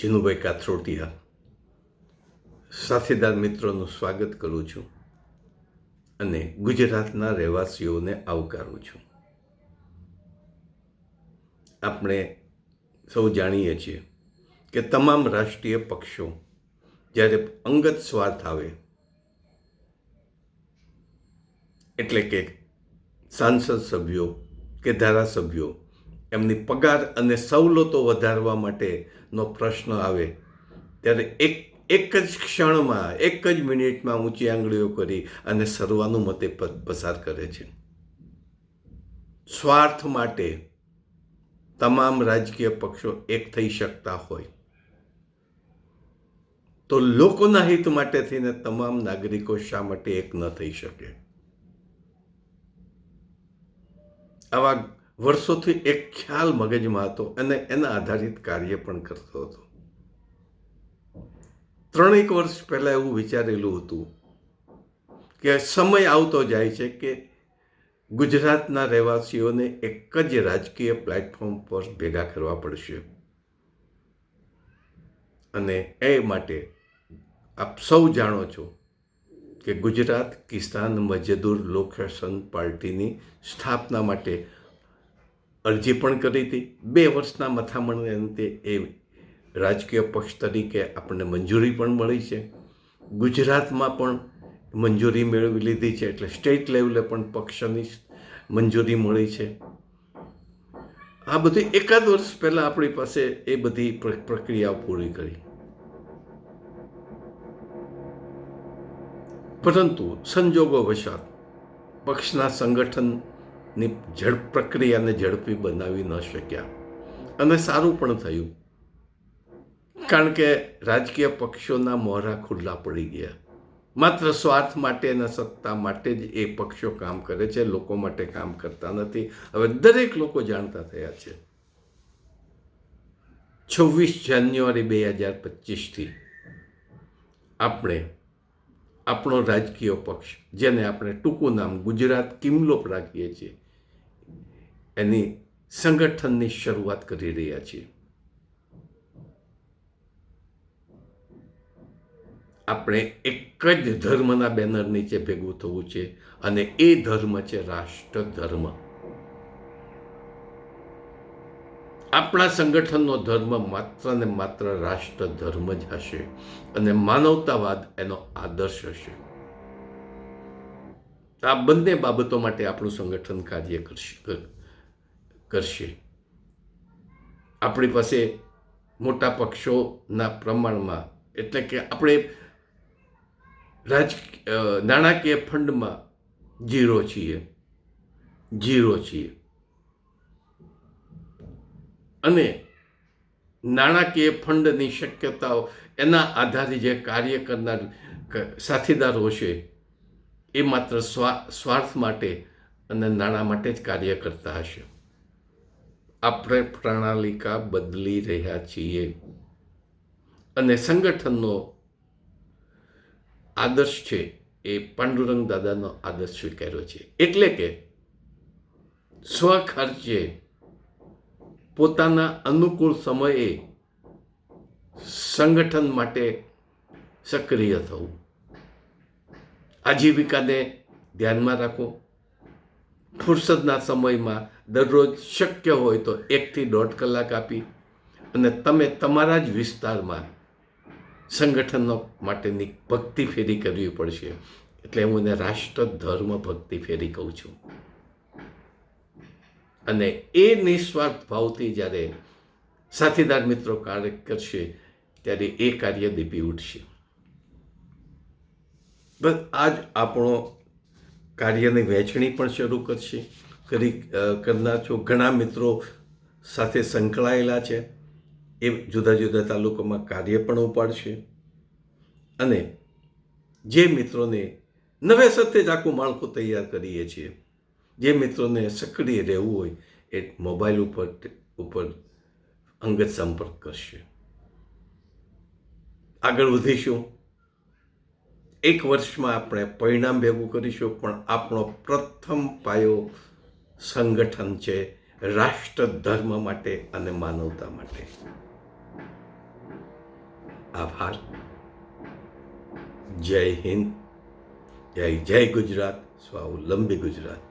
જીનુભાઈ કાથરોટિયા. સાથીદાર મિત્રોનું સ્વાગત કરું છું અને ગુજરાતના રહેવાસીઓને આવકારું છું. આપણે સૌ જાણીએ છીએ કે તમામ રાષ્ટ્રીય પક્ષો જ્યારે અંગત સ્વાર્થ આવે, એટલે કે સાંસદ સભ્યો કે ધારાસભ્યો એમની પગાર અને સવલતો વધારવા માટેનો પ્રશ્ન આવે. ત્યારે એક એક જ ક્ષણમાં, એક જ મિનિટમાં ઊંચી આંગળીઓ કરી અને સર્વાનુમતે પસાર કરે છે. સ્વાર્થ માટે તમામ રાજકીય પક્ષો એક થઈ શકતા હોય. તો લોકોના હિત માટે થઈને તમામ નાગરિકો શા માટે એક ન થઈ શકે? આવા વર્ષોથી એક ખ્યાલ મગજમાં હતો અને એના આધારિત કાર્ય પણ કરતો હતો. ત્રણેક વર્ષ પહેલાં એવું વિચારેલું હતું કે સમય આવતો જાય છે કે ગુજરાતના રહેવાસીઓને એક જ રાજકીય પ્લેટફોર્મ પર ભેગા કરવા પડશે. અને એ માટે આપ સૌ જાણો છો કે ગુજરાત કિસાન મજદૂર લોકશાસન પાર્ટીની સ્થાપના માટે અરજી પણ કરી હતી. બે વર્ષના મથામણને અંતે એ રાજકીય પક્ષ તરીકે આપણને મંજૂરી પણ મળી છે. ગુજરાતમાં પણ મંજૂરી મેળવી લીધી છે એટલે સ્ટેટ લેવલે પણ પક્ષની મંજૂરી મળી છે. આ બધી એકાદ વર્ષ પહેલાં આપણી પાસે એ બધી પ્રક્રિયાઓ પૂરી કરી. પરંતુ સંજોગો વશાત પક્ષના સંગઠનની ઝડપ પ્રક્રિયાને ઝડપી બનાવી ન શક્યા. અને સારું પણ થયું. કારણ કે રાજકીય પક્ષોના મોહરા ખુલ્લા પડી ગયા. માત્ર સ્વાર્થ માટે અને સત્તા માટે જ એ પક્ષો કામ કરે છે, લોકો માટે કામ કરતા નથી. હવે દરેક લોકો જાણતા થયા છે. છવ્વીસ જાન્યુઆરી બે હજાર પચીસથી આપણે આપણો રાજકીય પક્ષ, જેને આપણે ટૂંકું નામ ગુજરાત કિમલોપ રાખીએ છીએ, એની સંગઠનની શરૂઆત કરી રહ્યા છીએ. આપણે એક જ ધર્મના બેનર નીચે ભેગું થવું છે અને એ ધર્મ છે રાષ્ટ્ર ધર્મ આપણા સંગઠનનો ધર્મ માત્ર ને માત્ર રાષ્ટ્ર ધર્મ જ હશે અને માનવતાવાદ એનો આદર્શ હશે. આ બંને બાબતો માટે આપણું સંગઠન કાર્ય કરશે કરશે. આપણી પાસે મોટા પક્ષોના પ્રમાણમાં, એટલે કે આપણે રાજ નાણાકીય ફંડમાં જીરો છીએ જીરો છીએ. અને નાણાકીય ફંડની શક્યતાઓ એના આધારે જે કાર્ય કરનાર સાથીદારો છે, એ માત્ર સ્વા, સ્વાર્થ માટે અને નાણાં માટે જ કાર્ય કરતા હશે. આપણે પ્રણાલિકા બદલી રહ્યા છીએ. અને સંગઠનનો આદર્શ છે, એ પાંડુરંગ દાદાનો આદર્શ સ્વીકાર્યો છે. એટલે કે સ્વખર્ચે પોતાના અનુકૂળ સમયે સંગઠન માટે સક્રિય થવું. આજીવિકાને ધ્યાનમાં રાખો. ફુરસદના સમયમાં દરરોજ શક્ય હોય તો એકથી દોઢ કલાક આપી અને તમે તમારા જ વિસ્તારમાં સંગઠનો માટેની ભક્તિ ફેરી કરવી પડશે. એટલે હું એને રાષ્ટ્ર ધર્મ ભક્તિ ફેરી કહું છું. અને એ નિસ્વાર્થ ભાવથી જ્યારે સાથીદાર મિત્રો કાર્ય કરશે, ત્યારે એ કાર્ય દીપી ઉઠશે. બસ આજ આપણો કાર્યની વહેંચણી પણ શરૂ કરશે. કરી કરનાર છો ઘણા મિત્રો સાથે સંકળાયેલા છે. એ જુદા જુદા તાલુકામાં કાર્ય પણ ઉપાડશે. અને જે મિત્રોને નવેસરથી જ આખું માળખું તૈયાર કરીએ છીએ જે મિત્રોને સક્રિય રહેવું હોય એ મોબાઈલ ઉપર ઉપર અંગત સંપર્ક કરશે. આગળ વધીશું. એક વર્ષમાં આપણે પરિણામ ભેગું કરીશું, પણ આપણો પ્રથમ પાયો સંગઠન છે રાષ્ટ્ર ધર્મ માટે અને માનવતા માટે. આભાર. જય હિન્દ. જય જય ગુજરાત. સ્વાવલંબી ગુજરાત.